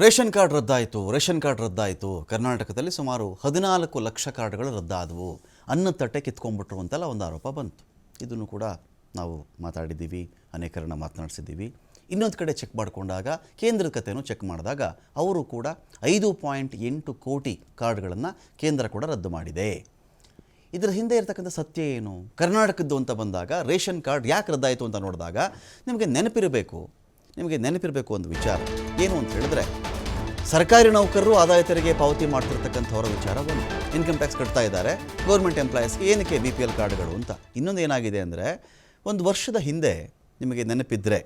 Ration card ರದ್ದಾಯಿತು, ration card ರದ್ದಾಯಿತು. ಕರ್ನಾಟಕದಲ್ಲಿ ಸುಮಾರು ಹದಿನಾಲ್ಕು ಲಕ್ಷ ಕಾರ್ಡ್ಗಳು ರದ್ದಾದವು. ಅನ್ನ ತಟ್ಟೆ ಕಿತ್ಕೊಂಡ್ಬಿಟ್ರು ಅಂತೆಲ್ಲ ಒಂದು ಆರೋಪ ಬಂತು. ಇದನ್ನು ಕೂಡ ನಾವು ಮಾತಾಡಿದ್ದೀವಿ, ಅನೇಕರನ್ನ ಮಾತನಾಡಿಸಿದ್ದೀವಿ. ಇನ್ನೊಂದು ಕಡೆ ಚೆಕ್ ಮಾಡಿಕೊಂಡಾಗ ಕೇಂದ್ರದ ಕಥೆಯನ್ನು ಚೆಕ್ ಮಾಡಿದಾಗ ಅವರು ಕೂಡ ಐದು ಪಾಯಿಂಟ್ ಎಂಟು ಕೋಟಿ ಕಾರ್ಡ್ಗಳನ್ನು ಕೇಂದ್ರ ಕೂಡ ರದ್ದು ಮಾಡಿದೆ. ಇದರ ಹಿಂದೆ ಇರತಕ್ಕಂಥ ಸತ್ಯ ಏನು? ಕರ್ನಾಟಕದ್ದು ಅಂತ ಬಂದಾಗ, ರೇಷನ್ ಕಾರ್ಡ್ ಯಾಕೆ ರದ್ದಾಯಿತು ಅಂತ ನೋಡಿದಾಗ, ನಿಮಗೆ ನೆನಪಿರಬೇಕು. ನಿಮಗೆ ನೆನಪಿರಬೇಕು ಒಂದು ವಿಚಾರ. ಏನು ಅಂತ ಹೇಳಿದ್ರೆ, ಸರ್ಕಾರಿ ನೌಕರರು ಆದಾಯ ತೆರಿಗೆ ಪಾವತಿ ಮಾಡ್ತಿರ್ತಕ್ಕಂಥವರ ವಿಚಾರ ಒಂದು ಇನ್ಕಮ್ ಟ್ಯಾಕ್ಸ್ ಕಟ್ತಾ ಇದ್ದಾರೆ, ಗೌರ್ಮೆಂಟ್ ಎಂಪ್ಲಾಯೀಸ್ಗೆ ಏನಕ್ಕೆ ಬಿ ಪಿ ಎಲ್ ಕಾರ್ಡ್ಗಳು ಅಂತ. ಇನ್ನೊಂದು ಏನಾಗಿದೆ ಅಂದರೆ, ಒಂದು ವರ್ಷದ ಹಿಂದೆ ನಿಮಗೆ ನೆನಪಿದ್ದರೆ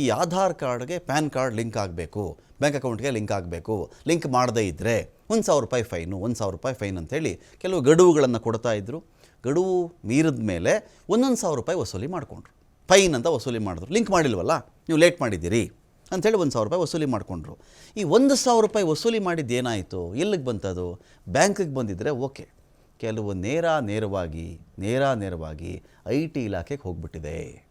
ಈ ಆಧಾರ್ ಕಾರ್ಡ್ಗೆ ಪ್ಯಾನ್ ಕಾರ್ಡ್ ಲಿಂಕ್ ಆಗಬೇಕು, ಬ್ಯಾಂಕ್ ಅಕೌಂಟ್ಗೆ ಲಿಂಕ್ ಆಗಬೇಕು. ಲಿಂಕ್ ಮಾಡದೇ ಇದ್ದರೆ ಒಂದು ಸಾವಿರ ರೂಪಾಯಿ ಫೈನು, ಒಂದು ಸಾವಿರ ರೂಪಾಯಿ ಫೈನ್ ಅಂತೇಳಿ ಕೆಲವು ಗಡುವುಗಳನ್ನು ಕೊಡ್ತಾ ಇದ್ದರು ಗಡುವು ಮೀರಿದ ಮೇಲೆ ಒಂದೊಂದು ಸಾವಿರ ರೂಪಾಯಿ ವಸೂಲಿ ಮಾಡಿಕೊಂಡ್ರು. ಫೈನ್ ಅಂತ ವಸೂಲಿ ಮಾಡಿದ್ರು. ಲಿಂಕ್ ಮಾಡಿಲ್ವಲ್ಲ? ನೀವು ಲೇಟ್ ಮಾಡಿದ್ದೀರಿ. ಅಂಥೇಳಿ ಒಂದು ಸಾವಿರ ರೂಪಾಯಿ ವಸೂಲಿ ಮಾಡಿಕೊಂಡ್ರು. ಈ ಒಂದು ಸಾವಿರ ರೂಪಾಯಿ ವಸೂಲಿ ಮಾಡಿದ್ದು ಏನಾಯಿತು? ಎಲ್ಲಿಗೆ ಬಂತದು? ಬ್ಯಾಂಕಿಗೆ ಬಂದಿದ್ದರೆ ಓಕೆ. ಕೆಲವು ನೇರ ನೇರವಾಗಿ ನೇರ ನೇರವಾಗಿ ಐ ಟಿ ಇಲಾಖೆಗೆ ಹೋಗ್ಬಿಟ್ಟಿದೆ.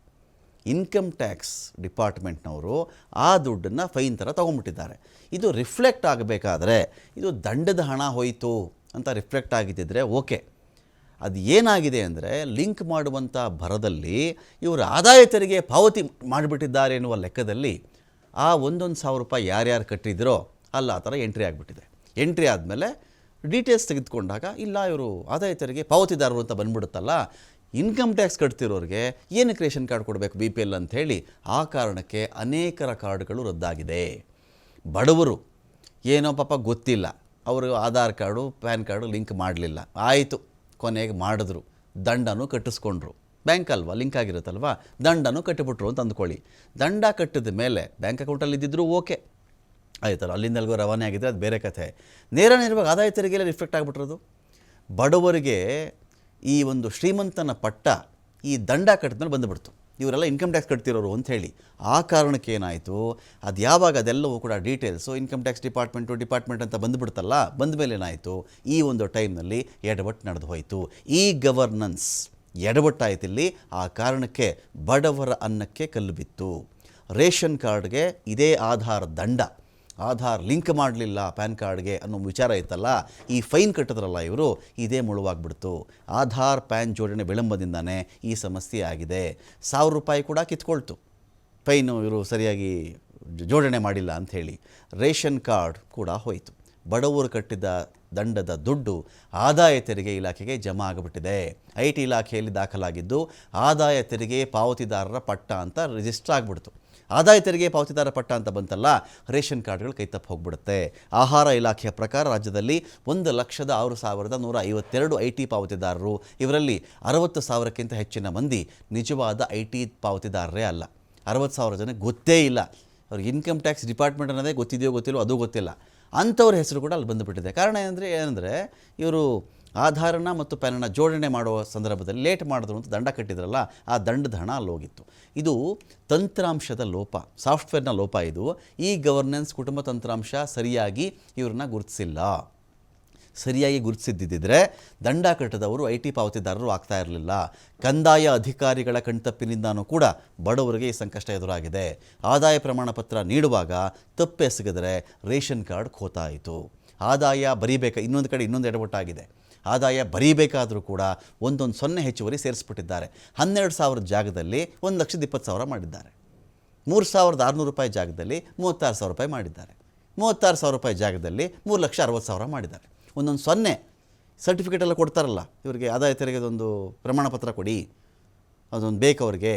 ಇನ್ಕಮ್ ಟ್ಯಾಕ್ಸ್ ಡಿಪಾರ್ಟ್ಮೆಂಟ್ನವರು ಆ ದುಡ್ಡನ್ನು ಫೈನ್ ಥರ ತೊಗೊಂಡ್ಬಿಟ್ಟಿದ್ದಾರೆ ಇದು ರಿಫ್ಲೆಕ್ಟ್ ಆಗಬೇಕಾದ್ರೆ ಇದು ದಂಡದ ಹಣ ಹೋಯಿತು ಅಂತ ರಿಫ್ಲೆಕ್ಟ್ ಆಗಿದ್ದಿದ್ರೆ ಓಕೆ. ಅದು ಏನಾಗಿದೆ ಅಂದರೆ ಲಿಂಕ್ ಮಾಡುವಂಥ ಭರದಲ್ಲಿ ಇವರು ಆದಾಯ ತೆರಿಗೆ ಪಾವತಿ ಮಾಡಿಬಿಟ್ಟಿದ್ದಾರೆ ಎನ್ನುವ ಲೆಕ್ಕದಲ್ಲಿ ಆ ಒಂದೊಂದು ಸಾವಿರ ರೂಪಾಯಿ ಯಾರ್ಯಾರು ಕಟ್ಟಿದ್ರೋ ಅಲ್ಲ ಆ ಥರ ಎಂಟ್ರಿ ಆಗಿಬಿಟ್ಟಿದೆ. ಎಂಟ್ರಿ ಆದಮೇಲೆ ಡೀಟೇಲ್ಸ್ ತೆಗೆದುಕೊಂಡಾಗ ಇಲ್ಲ, ಇವರು ಆದಾಯ ತೆರಿಗೆ ಪಾವತಿದಾರರು ಅಂತ ಬಂದ್ಬಿಡುತ್ತಲ್ಲ ಇನ್ಕಮ್ ಟ್ಯಾಕ್ಸ್ ಕಟ್ತಿರೋರಿಗೆ ಏನಕ್ಕೆ ರೇಷನ್ ಕಾರ್ಡ್ ಕೊಡಬೇಕು ಬಿ ಪಿ ಎಲ್ ಅಂಥೇಳಿ ಆ ಕಾರಣಕ್ಕೆ ಅನೇಕರ ಕಾರ್ಡ್ಗಳು ರದ್ದಾಗಿದೆ. ಬಡವರು, ಏನೋ ಪಾಪ ಗೊತ್ತಿಲ್ಲ, ಅವರು Aadhaar card, PAN card link ಮಾಡಲಿಲ್ಲ, ಆಯಿತು. ಕೊನೆಗೆ ಮಾಡಿದ್ರು. ದಂಡನೂ ಕಟ್ಟಿಸ್ಕೊಂಡ್ರು. ಬ್ಯಾಂಕ್ ಅಲ್ವಾ? ಲಿಂಕ್ ಆಗಿರುತ್ತಲ್ವಾ? ದಂಡನೂ ಕಟ್ಟಿಬಿಟ್ರು ಅಂತ ಅಂದ್ಕೊಳ್ಳಿ. ದಂಡ ಕಟ್ಟಿದ ಮೇಲೆ ಬ್ಯಾಂಕ್ ಅಕೌಂಟಲ್ಲಿ ಇದ್ದಿದ್ರು ಓಕೆ ಆಯ್ತಲ್ಲ, ಅಲ್ಲಿಂದ ಅಲ್ಲಿಗೂ ರವಾನೆ ಆಗಿದ್ದರೆ ಅದು ಬೇರೆ ಕಥೆ. ನೇರ ನೇರವಾಗಿ ಆದಾಯ ತೆರಿಗೆಯಲ್ಲಿ ರಿಫ್ಲೆಕ್ಟ್ ಆಗಿಬಿಟ್ರದು? ಬಡವರಿಗೆ ಈ ಒಂದು ಶ್ರೀಮಂತನ ಪಟ್ಟ ಈ ದಂಡ ಕಟ್ಟಿದ್ಮೇಲೆ ಬಂದುಬಿಡ್ತು. ಇವರೆಲ್ಲ ಇನ್ಕಮ್ ಟ್ಯಾಕ್ಸ್ ಕಟ್ತಿರೋರು ಅಂತ ಹೇಳಿ. ಆ ಕಾರಣಕ್ಕೆ ಏನಾಯಿತು? ಅದು ಯಾವಾಗ ಅದೆಲ್ಲವೂ ಕೂಡ details income tax department department ಅಂತ ಬಂದುಬಿಡ್ತಲ್ಲ, ಬಂದ ಮೇಲೆ ಏನಾಯಿತು? ಈ ಒಂದು ಟೈಮ್ನಲ್ಲಿ ಎಡವಟ್ಟು ನಡೆದು ಹೋಯಿತು. ಈ ಗವರ್ನೆನ್ಸ್ ಎಡವಟ್ಟಾಯ್ತು ಇಲ್ಲಿ. ಆ ಕಾರಣಕ್ಕೆ ಬಡವರ ಅನ್ನಕ್ಕೆ ಕಲ್ಲು ಬಿತ್ತು. ರೇಷನ್ ಕಾರ್ಡ್ಗೆ ಇದೇ ಆಧಾರ ದಂಡ. ಆಧಾರ್ ಲಿಂಕ್ ಮಾಡಲಿಲ್ಲ ಪ್ಯಾನ್ ಕಾರ್ಡ್ಗೆ ಅನ್ನೋ ವಿಚಾರ ಇತ್ತಲ್ಲ, ಈ ಫೈನ್ ಕಟ್ಟಿದ್ರಲ್ಲ ಇವರು, ಇದೇ ಮುಳುವಾಗ್ಬಿಡ್ತು. ಆಧಾರ್ ಪ್ಯಾನ್ ಜೋಡಣೆ ವಿಳಂಬದಿಂದಾನೆ ಈ ಸಮಸ್ಯೆ ಆಗಿದೆ. ಸಾವಿರ ರೂಪಾಯಿ ಕೂಡ ಕಿತ್ಕೊಳ್ತು. ಫೈನು ಇವರು ಸರಿಯಾಗಿ ಜೋಡಣೆ ಮಾಡಿಲ್ಲ ಅಂಥೇಳಿ ರೇಷನ್ ಕಾರ್ಡ್ ಕೂಡ ಹೋಯಿತು. ಬಡವರು ಕಟ್ಟಿದ ದಂಡದ ದುಡ್ಡು ಆದಾಯ ತೆರಿಗೆ ಇಲಾಖೆಗೆ ಜಮಾ ಆಗಿಬಿಟ್ಟಿದೆ. ಐ ಟಿ ಇಲಾಖೆಯಲ್ಲಿ ದಾಖಲಾಗಿದ್ದು ಆದಾಯ ತೆರಿಗೆ ಪಾವತಿದಾರರ ಪಟ್ಟ ಅಂತ ರಿಜಿಸ್ಟರ್ ಆಗಿಬಿಡ್ತು. ಆದಾಯ ತೆರಿಗೆ ಪಾವತಿದಾರ ಪಟ್ಟ ಅಂತ ಬಂತಲ್ಲ, ರೇಷನ್ ಕಾರ್ಡ್ಗಳು ಕೈ ತಪ್ಪು ಹೋಗ್ಬಿಡುತ್ತೆ. ಆಹಾರ ಇಲಾಖೆಯ ಪ್ರಕಾರ ರಾಜ್ಯದಲ್ಲಿ ಒಂದು ಲಕ್ಷದ ಆರು ಸಾವಿರದ ನೂರ ಐವತ್ತೆರಡು ಐ ಟಿ ಪಾವತಿದಾರರು. ಇವರಲ್ಲಿ ಅರವತ್ತು ಸಾವಿರಕ್ಕಿಂತ ಹೆಚ್ಚಿನ ಮಂದಿ ನಿಜವಾದ ಐ ಟಿ ಪಾವತಿದಾರರೇ ಅಲ್ಲ. ಅರವತ್ತು ಸಾವಿರ ಜನ ಗೊತ್ತೇ ಇಲ್ಲ. ಅವ್ರಿಗೆ ಇನ್ಕಮ್ ಟ್ಯಾಕ್ಸ್ ಡಿಪಾರ್ಟ್ಮೆಂಟ್ ಅನ್ನೋದೇ ಗೊತ್ತಿದೆಯೋ ಗೊತ್ತಿಲ್ಲೋ ಅದು ಗೊತ್ತಿಲ್ಲ. ಅಂಥವ್ರ ಹೆಸರು ಕೂಡ ಅಲ್ಲಿ ಬಂದುಬಿಟ್ಟಿದೆ. ಕಾರಣ ಏನಂದರೆ ಏನಂದರೆ ಇವರು ಆಧಾರನ ಮತ್ತು ಪ್ಯಾನನ್ನು ಜೋಡಣೆ ಮಾಡುವ ಸಂದರ್ಭದಲ್ಲಿ ಲೇಟ್ ಮಾಡಿದ್ರು ಅಂತ ದಂಡ ಕಟ್ಟಿದ್ರಲ್ಲ, ಆ ದಂಡದ ಹಣ ಅಲ್ಲೋಗಿತ್ತು. ಇದು ತಂತ್ರಾಂಶದ ಲೋಪ, ಸಾಫ್ಟ್ವೇರ್ನ ಲೋಪ ಇದು. ಈ ಗವರ್ನೆನ್ಸ್ ಕುಟುಂಬ ತಂತ್ರಾಂಶ ಸರಿಯಾಗಿ ಇವ್ರನ್ನ ಗುರುತಿಸಿಲ್ಲ. ಸರಿಯಾಗಿ ಗುರುತಿಸಿದ್ದಿದ್ದರೆ ದಂಡ ಕಟ್ಟದವರು ಐ ಟಿ ಪಾವತಿದಾರರು ಆಗ್ತಾ ಇರಲಿಲ್ಲ. ಕಂದಾಯ ಅಧಿಕಾರಿಗಳ ಕಣ್ತಪ್ಪಿನಿಂದನೂ ಕೂಡ ಬಡವರಿಗೆ ಈ ಸಂಕಷ್ಟ ಎದುರಾಗಿದೆ. ಆದಾಯ ಪ್ರಮಾಣ ಪತ್ರ ನೀಡುವಾಗ ತಪ್ಪೆಸಗಿದರೆ ರೇಷನ್ ಕಾರ್ಡ್ ಖೋತಾಯಿತು. ಆದಾಯ ಬರೀಬೇಕು, ಇನ್ನೊಂದು ಕಡೆ ಇನ್ನೊಂದು ಎಡವಟ್ಟಾಗಿದೆ. ಆದಾಯ ಬರೀಬೇಕಾದರೂ ಕೂಡ ಒಂದೊಂದು ಸೊನ್ನೆ ಹೆಚ್ಚುವರಿ ಸೇರಿಸ್ಬಿಟ್ಟಿದ್ದಾರೆ. ಹನ್ನೆರಡು ಸಾವಿರದ ಜಾಗದಲ್ಲಿ ಒಂದು ಲಕ್ಷದ ಇಪ್ಪತ್ತು ಸಾವಿರ ಮಾಡಿದ್ದಾರೆ. ಮೂರು ಸಾವಿರದ ಆರುನೂರು ರೂಪಾಯಿ ಜಾಗದಲ್ಲಿ ಮೂವತ್ತಾರು ಸಾವಿರ ರೂಪಾಯಿ ಮಾಡಿದ್ದಾರೆ. ಮೂವತ್ತಾರು ಸಾವಿರ ರೂಪಾಯಿ ಜಾಗದಲ್ಲಿ ಮೂರು ಲಕ್ಷ ಅರವತ್ತು ಸಾವಿರ ಮಾಡಿದ್ದಾರೆ. ಒಂದೊಂದು ಸೊನ್ನೆ ಸರ್ಟಿಫಿಕೇಟ್ ಎಲ್ಲ ಕೊಡ್ತಾರಲ್ಲ, ಇವರಿಗೆ ಆದಾಯ ತೆರಿಗೆದೊಂದು ಪ್ರಮಾಣ ಪತ್ರ ಕೊಡಿ, ಅದೊಂದು ಬೇಕು ಅವ್ರಿಗೆ,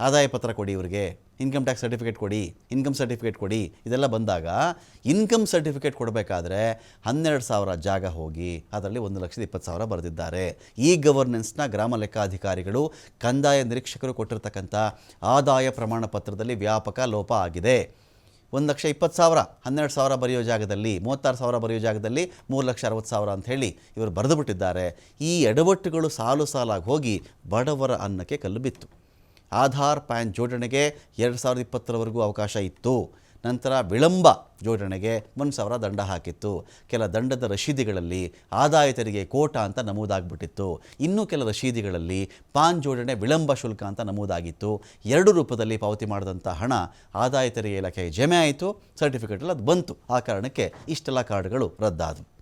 ಆದಾಯ ಪತ್ರ ಕೊಡಿ ಇವ್ರಿಗೆ. ಇನ್ಕಮ್ ಟ್ಯಾಕ್ಸ್ ಸರ್ಟಿಫಿಕೇಟ್ ಕೊಡಿ, ಇನ್ಕಮ್ ಸರ್ಟಿಫಿಕೇಟ್ ಕೊಡಿ, ಇದೆಲ್ಲ ಬಂದಾಗ ಇನ್ಕಮ್ ಸರ್ಟಿಫಿಕೇಟ್ ಕೊಡಬೇಕಾದ್ರೆ ಹನ್ನೆರಡು ಸಾವಿರ ಜಾಗ ಹೋಗಿ ಅದರಲ್ಲಿ ಒಂದು ಲಕ್ಷದ ಇಪ್ಪತ್ತು ಸಾವಿರ ಬರೆದಿದ್ದಾರೆ. ಈ ಗವರ್ನೆನ್ಸ್ನ ಗ್ರಾಮ ಲೆಕ್ಕಾಧಿಕಾರಿಗಳು ಕಂದಾಯ ನಿರೀಕ್ಷಕರು ಕೊಟ್ಟಿರ್ತಕ್ಕಂಥ ಆದಾಯ ಪ್ರಮಾಣ ಪತ್ರದಲ್ಲಿ ವ್ಯಾಪಕ ಲೋಪ ಆಗಿದೆ. ಒಂದು ಲಕ್ಷ ಇಪ್ಪತ್ತು ಸಾವಿರ, ಹನ್ನೆರಡು ಸಾವಿರ ಬರೆಯೋ ಜಾಗದಲ್ಲಿ, ಮೂವತ್ತಾರು ಸಾವಿರ ಬರೆಯೋ ಜಾಗದಲ್ಲಿ ಮೂರು ಲಕ್ಷ ಅರವತ್ತು ಸಾವಿರ ಅಂತ ಹೇಳಿ ಇವರು ಬರೆದು ಬಿಟ್ಟಿದ್ದಾರೆ. ಈ ಎಡವಟ್ಟುಗಳು ಸಾಲು ಸಾಲಾಗಿ ಹೋಗಿ ಬಡವರ ಅನ್ನಕ್ಕೆ ಕಲ್ಲು ಬಿತ್ತು. ಆಧಾರ್ ಪ್ಯಾನ್ ಜೋಡಣೆಗೆ ಎರಡು ಸಾವಿರದ ಇಪ್ಪತ್ತರವರೆಗೂ ಅವಕಾಶ ಇತ್ತು. ನಂತರ ವಿಳಂಬ ಜೋಡಣೆಗೆ ಒಂದು ಸಾವಿರ ದಂಡ ಹಾಕಿತ್ತು. ಕೆಲ ದಂಡದ ರಶೀದಿಗಳಲ್ಲಿ ಆದಾಯ ತೆರಿಗೆ ಕೋಟ ಅಂತ ನಮೂದಾಗ್ಬಿಟ್ಟಿತ್ತು. ಇನ್ನೂ ಕೆಲ ರಶೀದಿಗಳಲ್ಲಿ ಪಾನ್ ಜೋಡಣೆ ವಿಳಂಬ ಶುಲ್ಕ ಅಂತ ನಮೂದಾಗಿತ್ತು. ಎರಡು ರೂಪದಲ್ಲಿ ಪಾವತಿ ಮಾಡಿದಂಥ ಹಣ ಆದಾಯ ತೆರಿಗೆ ಇಲಾಖೆಗೆ ಜಮೆ ಆಯಿತು. ಸರ್ಟಿಫಿಕೇಟಲ್ಲಿ ಅದು ಬಂತು. ಆ ಕಾರಣಕ್ಕೆ ಇಷ್ಟೆಲ್ಲ ಕಾರ್ಡ್ಗಳು ರದ್ದಾದವು.